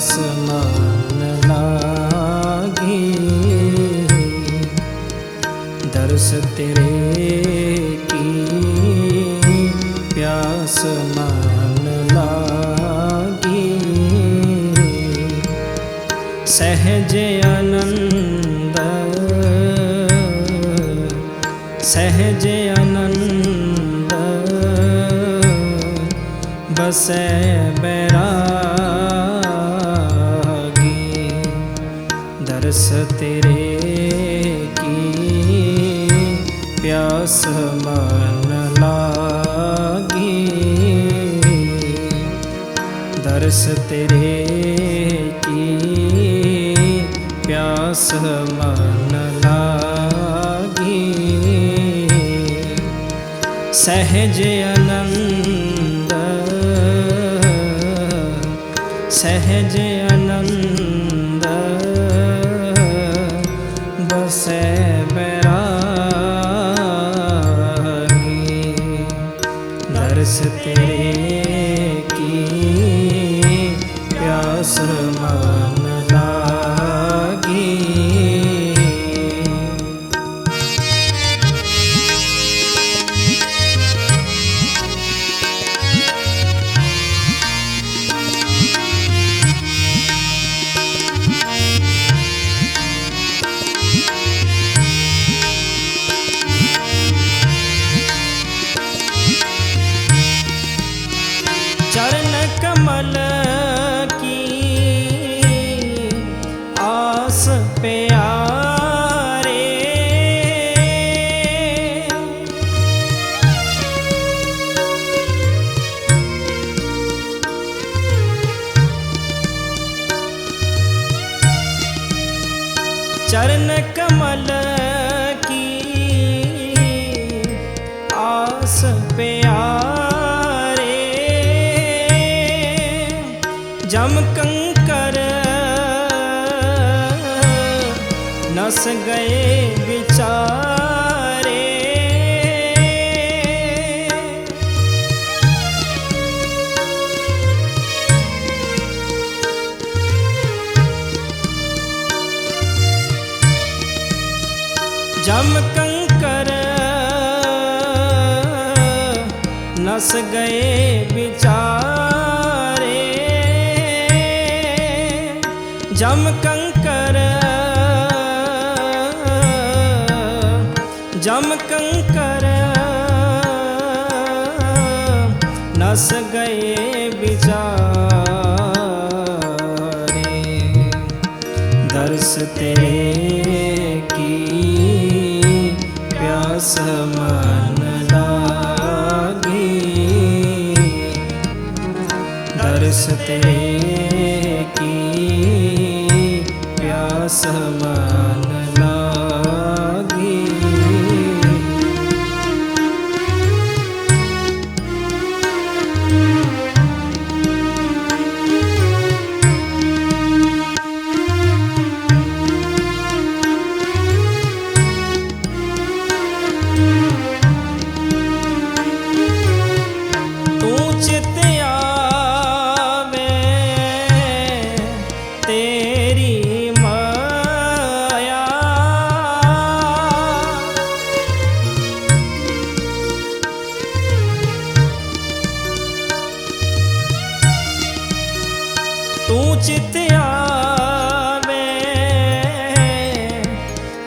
ਪਿਆਸ ਮਨ ਲਾਗੀ। ਦਰਸ ਤੇਰੇ ਕੀ ਪਿਆਸ ਮਨ ਲਾਗੀ। ਸਹਿਜ ਆਨੰਦ ਸਹਿਜ ਆਨੰਦ, ਬਸੈ ਬੈਰਾ ਦਰਸ ਤੇਰੇ ਕੀ? ਪਿਆਸ ਮਨ ਲਾਗੀ। ਦਰਸ ਤੇਰੇ ਕੀ? ਪਿਆਸ ਮਨ ਲਾਗੀ। ਸਹਿਜ ਅਨੰਦ ਸਹਿਜ ਅਨੰਦ ਚਰਨ ਕਮਲ ਕੀ ਆਸ ਪਿਆਰੇ। ਜਮ ਕੰਕਰ ਨਸ ਗਏ ਵਿਚਾਰ। ਜਮ ਕੰਕਰ ਨਸ ਗਏ ਵਿਚਾਰੇ। ਜਮ ਕੰਕਰ ਜਮ ਕੰਕਰ ਨਸ ਗਏ ਵਿਚਾਰੇ। ਦਰਸ ਤੇਰੇ ਪਿਆਸ ਮਨ ਲਾਗੀ। ਦਰਸ ਤੇਰੇ ਕੀ ਪਿਆਸ ਮਨ ਚਿਤ ਆਵੇ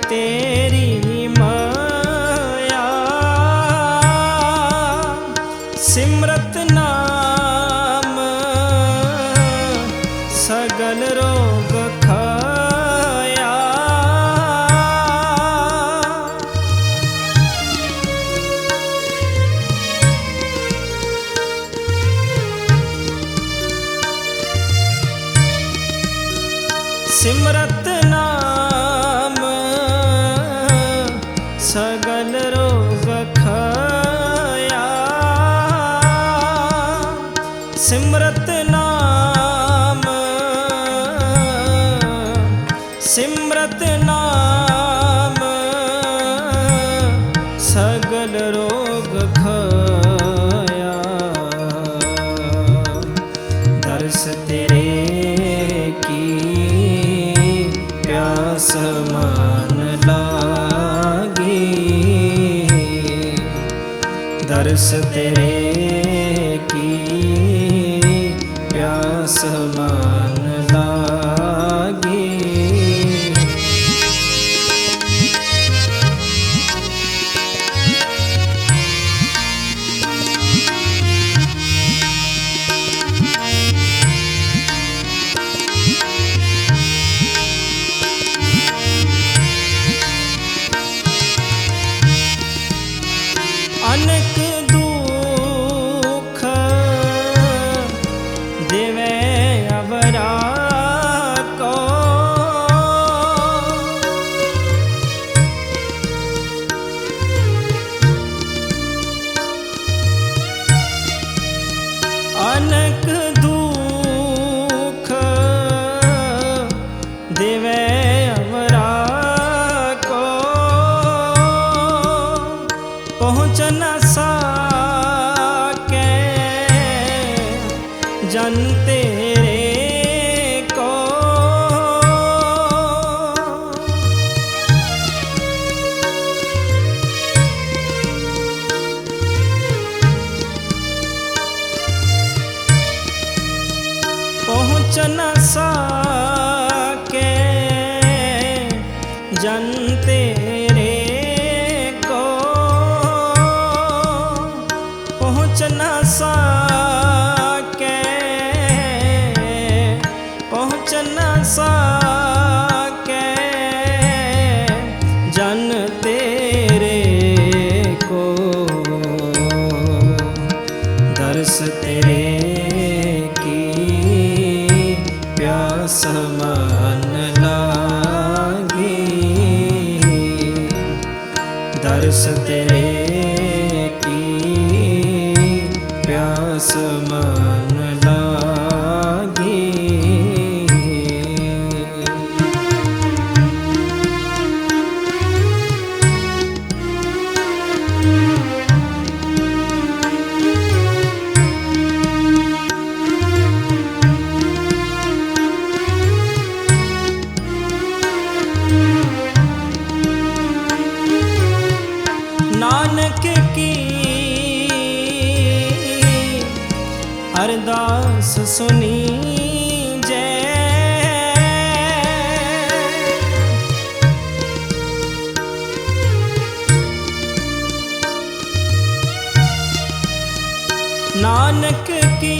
ਤੇਰੀ ਮਾਇਆ। ਸਿਮਰਤ ਨਾਮ ਸਗਲ ਰੋਗ ਖਾਇਆ ਤੇਰੇ ਕੀ ਪਿਆਸ ਮਨ ਜਨ ਤੇਰੇ ਕੋ। ਪਹੁੰਚ ਨ ਸਕੇ ਜਨ ਪਿਆਸ ਨਾਨਕ ਕੀ?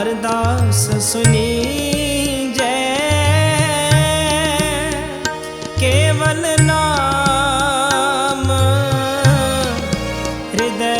ਅਰਦਾਸ ਸੁਣੀ ਜੈ। ਕੇਵਲ ਨਾਮ ਹਿਰਦੈ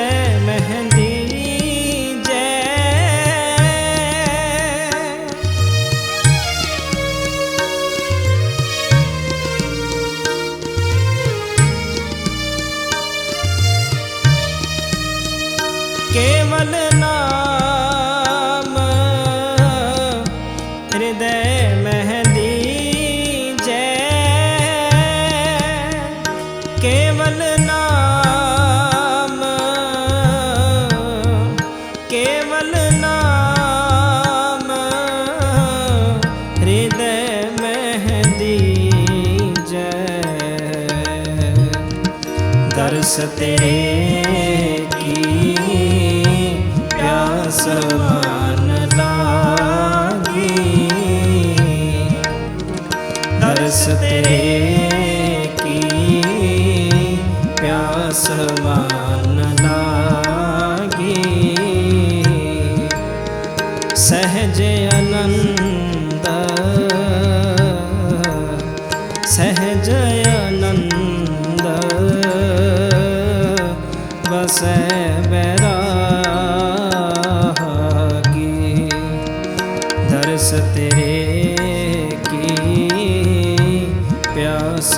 ਦਰਸ ਤੇਰੇ ਕੀ? ਪਿਆਸ ਮਨ ਲਾਗੀ। ਦਰਸ ਤੇਰੇ ਕੀ? ਪਿਆਸ ਮਨ ਲਾਗੀ। ਸਹਜ ਦਰਸ ਤੇਰੇ ਕੀ ਪਿਆਸ